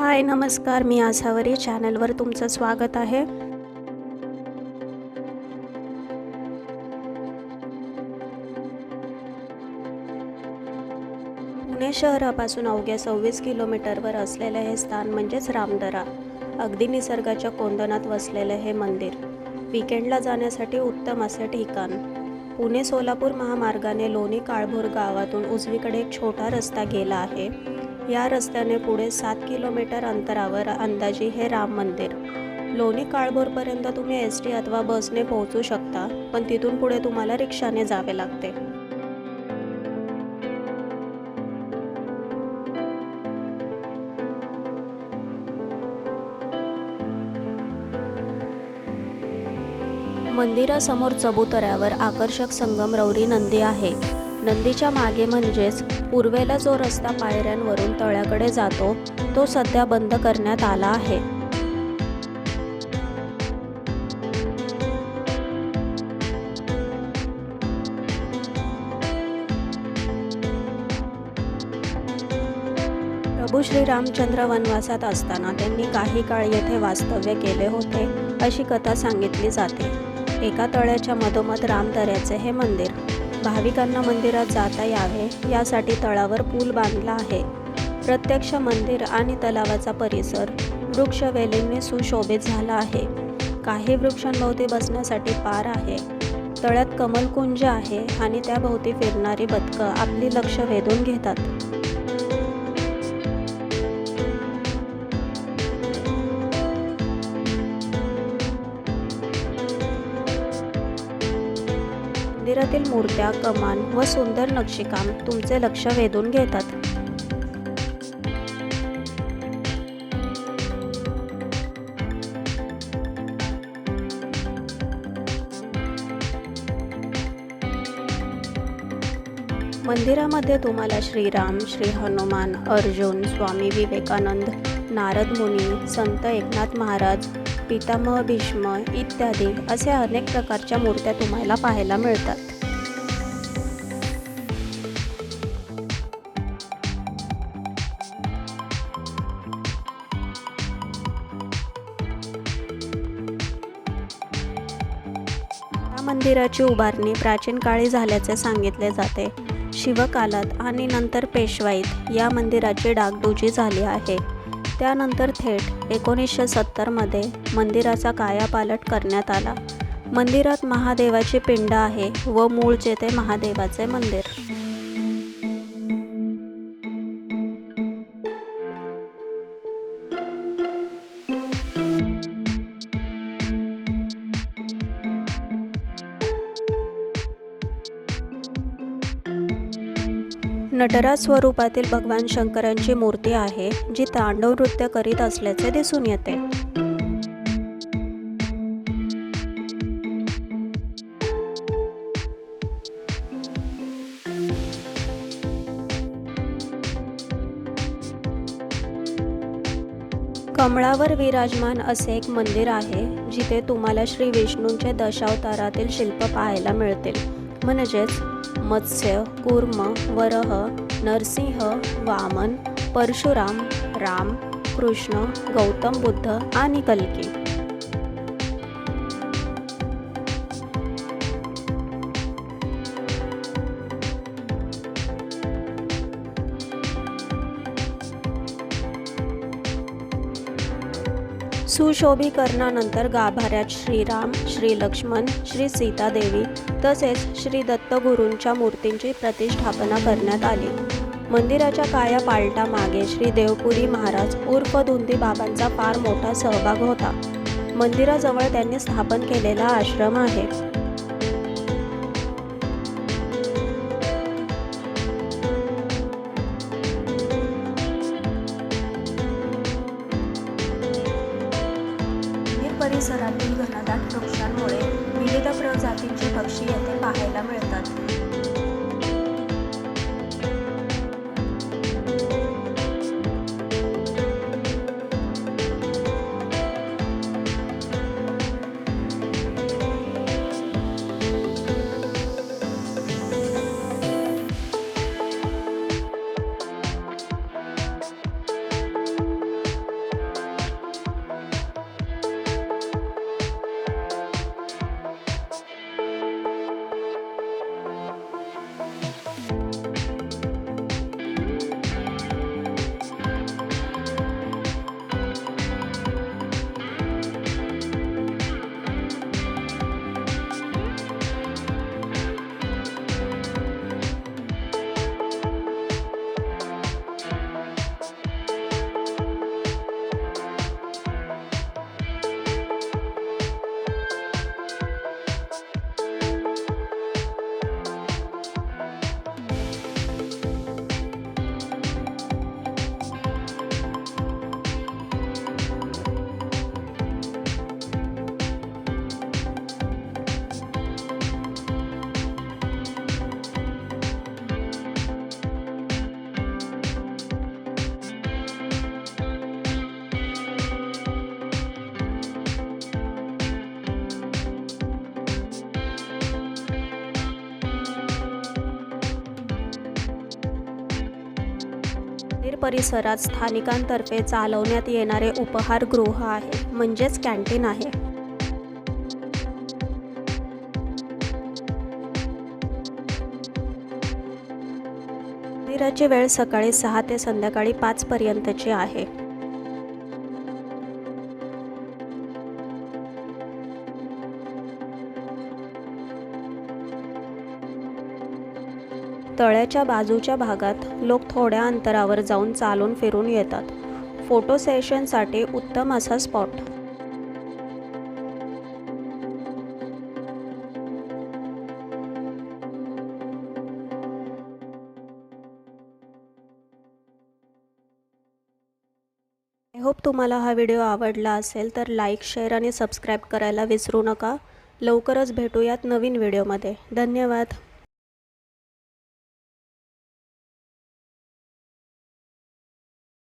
हाय नमस्कार. मी आसावरी चॅनलवर तुमचं स्वागत आहे. पुणे शहरापासून अवघ्या सव्वीस किलोमीटरवर असलेलं हे स्थान म्हणजेच रामदरा. अगदी निसर्गाच्या कोंदणात वसलेलं हे मंदिर. विकेंडला जाण्यासाठी उत्तम असे ठिकाण. पुणे सोलापूर महामार्गाने लोणी काळभोर गावातून उजवीकडे एक छोटा रस्ता गेला आहे. या रस्त्याने पुढे सात किलोमीटर अंतरावर अंदाजे हे राम मंदिर. लोणी काळभोरपर्यंत तुम्ही एस टी अथवा बसने पोहोचू शकता पण तिथून पुढे तुम्हाला रिक्षाने जावे लागते. मंदिरासमोर चबुतऱ्यावर आकर्षक संगमरवरी नंदी आहे. नंदीच्या मागे म्हणजेच पूर्वेला जो रस्ता पायऱ्यांवरून तळ्याकडे जातो तो सध्या बंद करण्यात आला आहे. प्रभू श्रीरामचंद्र वनवासात असताना त्यांनी काही काळ येथे वास्तव्य केले होते अशी कथा सांगितली जाते. एका तळ्याच्या मधोमध रामदऱ्याचे हे मंदिर भाविकांना मंदिरात जाता यावे यासाठी तळावर पूल बांधला आहे. प्रत्यक्ष मंदिर आणि तलावाचा परिसर वृक्षवेलींनी सुशोभित झाला आहे. काही वृक्षांभोवती बसण्यासाठी पार आहे. तळ्यात कमलकुंज आहे आणि त्याभोवती फिरणारी बदकं आपली लक्ष वेधून घेतात. मंदिरातील मूर्त्या कमान व सुंदर नक्षीकाम तुमचे लक्ष वेधून घेतात. मंदिरामध्ये तुम्हाला श्रीराम श्री हनुमान अर्जुन स्वामी विवेकानंद नारद मुनी संत एकनाथ महाराज पितामह भीष्म इत्यादी असे अनेक प्रकारच्या मूर्त्या तुम्हाला पाहायला मिळतात. मंदिराची उभारणी प्राचीन काळी झाल्याचे सांगितले जाते. शिवकालात आणि नंतर पेशवाईत या मंदिराची डागडुजी झाली आहे. त्यानंतर थेट एकोणीसशे सत्तरमध्ये मंदिराचा कायापालट करण्यात आला. मंदिरात महादेवाची पिंड आहे व मूळ जेथे महादेवाचे मंदिर. नटराज स्वरूपातील भगवान शंकरांची मूर्ती आहे जी तांडव नृत्य करीत असल्याचे दिसून येते. कमळावर विराजमान असे एक मंदिर आहे जिथे तुम्हाला श्री विष्णूंचे दशावतारातील शिल्प पाहायला मिळतील. म्हणजेच मत्स्य कूर्म वरह नरसिंह वामन परशुराम राम कृष्ण गौतम बुद्ध आणि कल्की. सुशोभीकरणानंतर गाभाऱ्यात श्रीराम श्री लक्ष्मण श्री सीतादेवी तसेच श्री दत्तगुरूंच्या मूर्तींची प्रतिष्ठापना करण्यात आली. मंदिराच्या काया पालटा मागे श्री देवपुरी महाराज उर्फ धुंदी बाबांचा फार मोठा सहभाग होता. मंदिराजवळ त्यांनी स्थापन केलेला आश्रम आहे. परिसरातील घनदाट वृक्षांमुळे विविध प्रजातींचे पक्षी येथे पाहायला मिळतात. मंदिर परिसरात स्थानिकांतर्फे चालवण्यात येणारे उपहारगृह आहे म्हणजेच कॅन्टीन आहे. मंदिराची वेळ सकाळी सहा ते संध्याकाळी पाचपर्यंतची आहे. तळ्याच्या बाजूच्या भागात लोक थोड्या अंतरावर जाऊन चालून फिरून येतात. फोटो सेशनसाठी उत्तम असा स्पॉट. आय होप तुम्हाला हा व्हिडिओ आवडला असेल तर लाईक शेअर आणि सबस्क्राईब करायला विसरू नका. लवकरच भेटूयात नवीन व्हिडिओमध्ये धन्यवाद.